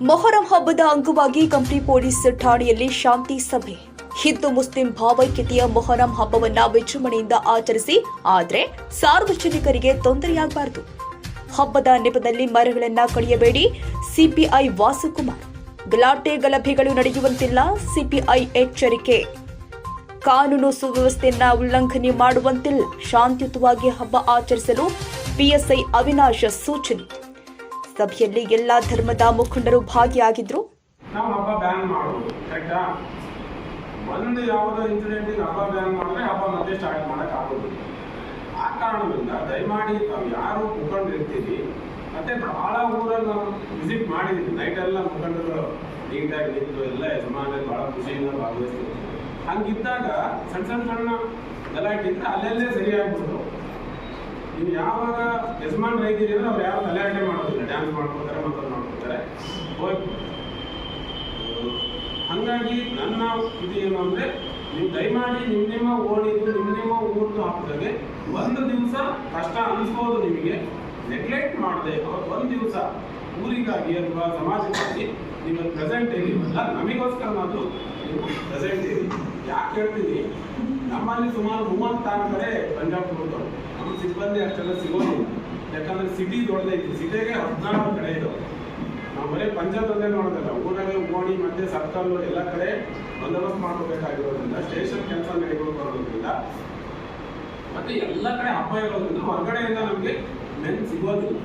ಮೊಹರಂ ಹಬ್ಬದ ಅಂಗವಾಗಿ ಕಂಪ್ಲಿ ಪೊಲೀಸ್ ಠಾಣೆಯಲ್ಲಿ ಶಾಂತಿ ಸಭೆ. ಹಿಂದೂ ಮುಸ್ಲಿಂ ಭಾವೈಕ್ಯತೆಯ ಮೊಹರಂ ಹಬ್ಬವನ್ನ ವಿಜೃಂಭಣೆಯಿಂದ ಆಚರಿಸಿ, ಆದರೆ ಸಾರ್ವಜನಿಕರಿಗೆ ತೊಂದರೆಯಾಗಬಾರದು. ಹಬ್ಬದ ನೆಪದಲ್ಲಿ ಮರಗಳನ್ನ ಕಡಿಯಬೇಡಿ ಸಿಪಿಐ ವಾಸುಕುಮಾರ್. ಗಲಾಟೆ ಗಲಭೆಗಳು ನಡೆಯುವಂತಿಲ್ಲ, ಸಿಪಿಐ ಎಚ್ಚರಿಕೆ. ಕಾನೂನು ಸುವ್ಯವಸ್ಥೆಯನ್ನ ಉಲ್ಲಂಘನೆ ಮಾಡುವಂತಿಲ್ಲ, ಶಾಂತಿಯುತವಾಗಿ ಹಬ್ಬ ಆಚರಿಸಲು ಪಿಎಸ್ಐ ಅವಿನಾಶ್ ಸೂಚನೆ. ಸಭೆಯಲ್ಲಿ ಎಲ್ಲಾ ಧರ್ಮದ ಮುಖಂಡರು ಭಾಗಿಯಾಗಿದ್ರು. ನಾವು ಹಬ್ಬ ಬ್ಯಾನ್ ಮಾಡೋದು ಕರೆಕ್ಟಾ ಒಂದು ಯಾವುದೋ ಇನ್ಸಿಡೆಂಟಿಗೆ ಹಬ್ಬ ಬ್ಯಾನ್ ಮಾಡಿದ್ರೆ ಹಬ್ಬ ಮತ್ತೆ ಸ್ಟಾರ್ಟ್ ಮಾಡಕ್ ಆಗೋದಿಲ್ಲ. ಆ ಕಾರಣದಿಂದ ದಯಮಾಡಿ ನಾವು ಯಾರು ಮುಖಂಡರಿರ್ತೀರಿ ಮತ್ತೆ ಬಹಳ ಊರಲ್ಲಿ ನಾವು ವಿಸಿಟ್ ಮಾಡಿದ್ದೀವಿ ನೈಟ್ ಎಲ್ಲ ಮುಖಂಡರು ನೀಟಾಗಿ ನಿಂತು ಎಲ್ಲ ಯಜಮಾನ ಬಹಳ ಖುಷಿಯಿಂದ ಭಾಗವಹಿಸ್ತೀವಿ ಹಂಗಿದ್ದಾಗ ಸಣ್ಣ ಸಣ್ಣ ಸಣ್ಣ ಗಲಾಟೆ ಇದ್ರೆ ಅಲ್ಲೆಲ್ಲೇ ಸರಿಯಾಗ್ಬಿಟ್ಟು ನೀವು ಯಾವಾಗ ಯಜಮಾನ್ ರೈತರಿ ಅಂದ್ರೆ ಅವ್ರು ಯಾರು ಗಲಾಟೆ ಹಂಗಾಗಿ ನನ್ನ ಇದು ಏನು ಅಂದ್ರೆ, ನೀವು ದಯಮಾಡಿ ನಿಮ್ಮ ನಿಮ್ಮ ಓಣಿದು ನಿಮ್ಮ ನಿಮ್ಮ ಊರ್ದು ಹಾಕಿದಾಗೆ ಒಂದು ದಿವಸ ಕಷ್ಟ ಅನಿಸ್ಬೋದು ನಿಮಗೆ. ನೆಗ್ಲೆಕ್ಟ್ ಮಾಡದೆ ಒಂದು ದಿವಸ ಊರಿಗಾಗಿ ಅಥವಾ ಸಮಾಜಕ್ಕಾಗಿ ನಿಮ್ಮ ಪ್ರೆಸೆಂಟ್ ಇರಲಿಲ್ಲ ನಮಗೋಸ್ಕರನಾದ್ರು ನೀವು ಪ್ರೆಸೆಂಟ್ ಇರಿ ಯಾಕೆ ಹೇಳ್ತೀನಿ? ನಮ್ಮಲ್ಲಿ ಸುಮಾರು ಮೂವತ್ತಾರು ಕಡೆ ಪಂಜಾಬ್ ಕೊಡ್ತಾರೆ ನಮ್ಮ ಸಿಬ್ಬಂದಿ ಅಷ್ಟೆಲ್ಲ ಸಿಗೋದಿಲ್ಲ. ಯಾಕಂದ್ರೆ ಸಿಟಿ ದೊಡ್ಡದೈತಿ ಸಿಟಿಗೆ ಹದಿನಾರು ಕಡೆ ಇದಾವೆ ನಾವು ಬರೀ ಪಂಚಾಯತ್ ನೋಡೋದಲ್ಲ ಊರಲ್ಲಿ ಓಣಿ ಮತ್ತೆ ಸರ್ಕಲ್ ಎಲ್ಲ ಕಡೆ ಬಂದೋಬಸ್ತ್ ಮಾಡ್ಕೋಬೇಕಾಗಿರೋದ್ರಿಂದ ಸ್ಟೇಷನ್ ಕೆಲಸ ನಡೆಯಬೇಕು ಅನ್ನೋದ್ರಿಂದ ಮತ್ತೆ ಎಲ್ಲ ಕಡೆ ಹಬ್ಬ ಇರೋದ್ರಿಂದ ಹೊರಗಡೆಯಿಂದ ನಮಗೆ ಮೆನ್ ಸಿಗೋದಿಲ್ಲ.